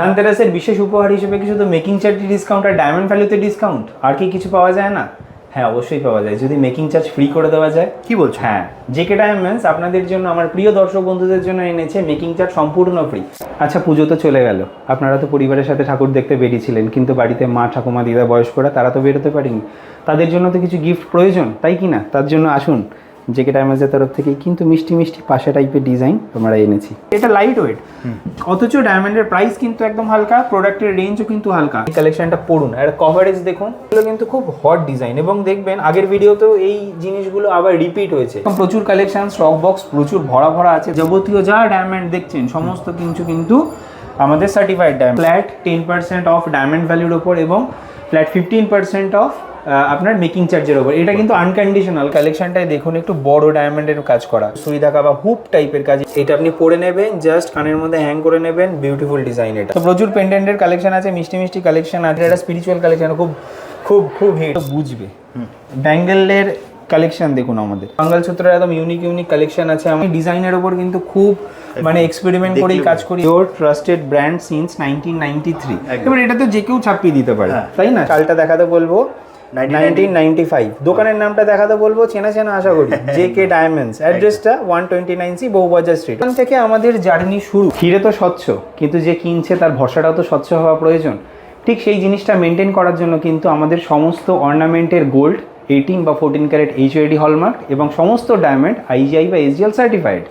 ধানতেরাসের বিশেষ উপহার হিসেবে কি শুধু মেকিং চার্জ ডিসকাউন্ট আর ডায়মন্ড ভ্যালুতে ডিসকাউন্ট আর কি কিছু পাওয়া যায় না? হ্যাঁ অবশ্যই পাওয়া যায় যদি মেকিং চার্জ ফ্রি করে দেওয়া যায়। কি বলছো? হ্যাঁ জেকে ডায়মন্ডস আপনাদের জন্য আমার প্রিয় দর্শক বন্ধুদের জন্য এনেছে মেকিং চার্জ সম্পূর্ণ ফ্রি আচ্ছা পুজো তো চলে গেল। আপনারা তো পরিবারের সাথে ঠাকুর দেখতে বেরিয়েছিলেন কিন্তু বাড়িতে মা ঠাকুমা দিদা বয়স্করা তারা তো বেরোতে পারেনি। তাদের জন্য তো কিছু গিফট প্রয়োজন তাই কি না? তার জন্য আসুন জেকে ডায়মন্ডসের তরফ থেকে কিন্তু মিষ্টি মিষ্টি পাশা টাইপের ডিজাইন আমরা এনেছি। এটা লাইট ওয়েট অথচ ডায়মন্ডের প্রাইস কিন্তু একদম হালকা প্রোডাক্টের রেঞ্জও কিন্তু হালকা। এই কালেকশনটা পড়ুন আর কভারেজ দেখুন। এগুলো কিন্তু খুব হট ডিজাইন এবং দেখবেন আগের ভিডিওতেও এই জিনিসগুলো আবার রিপিট হয়েছে। প্রচুর কালেকশন স্টক বক্স প্রচুর ভরা ভরা আছে। যাবতীয় যা ডায়মন্ড দেখছেন সমস্ত কিছু কিন্তু আমাদের certified diamond flat ten percent off diamond ভ্যালুর ওপর এবং ফ্ল্যাট ফিফটিন পার্সেন্ট অফ আপনার মেকিং চার্জের ওপর এটা কিন্তু আনকন্ডিশনাল কালেকশনটাই দেখুন একটু বড় ডায়মন্ডের কাজ করা। সুই ঢাকা বা হুপ টাইপের কাজ। এটা আপনি পরে নেবেন জাস্ট কানের মধ্যে হ্যাং করে নেবেন। বিউটিফুল ডিজাইন এটা। তো প্রচুর পেন্ডেন্টের কালেকশন আছে মিষ্টি মিষ্টি কালেকশন আছে। এটা স্পিরিচুয়াল কালেকশন খুব খুব খুব হিট বুঝবে। ব্যাঙ্গেলের কালেকশন দেখুন আমাদের। মঙ্গলসূত্রের একদম ইউনিক ইউনিক কালেকশন আছে। আমি ডিজাইনের ওপর কিন্তু খুব মানে এক্সপেরিমেন্ট করেই কাজ করি। Your trusted brand since nineteen ninety three এবার এটা তো যে কেউ ছাপিয়ে দিতে পারে। হ্যাঁ। তাই না? চালটা দেখাতে বলব। 1990 নাইনটিন নাইনটি ফাইভ। দোকানের নামটা দেখাতে বলব চেনা চেনা আশা করি। জে কে ডায়মন্ডস অ্যাড্রেসটা one twenty nine C Bowbazar street. ওখান থেকে আমাদের জার্নি শুরু। হিরে তো স্বচ্ছ কিন্তু যে কিনছে তার ভরসাটাও তো স্বচ্ছ হওয়া প্রয়োজন। ঠিক সেই জিনিসটা মেনটেন করার জন্য কিন্তু আমাদের সমস্ত অর্নামেন্টের গোল্ড এইটিন বা ফোরটিন ক্যারেট এইচওএডি হলমার্ক এবং সমস্ত ডায়মন্ড আইজিআই বা এসজিএল সার্টিফাইড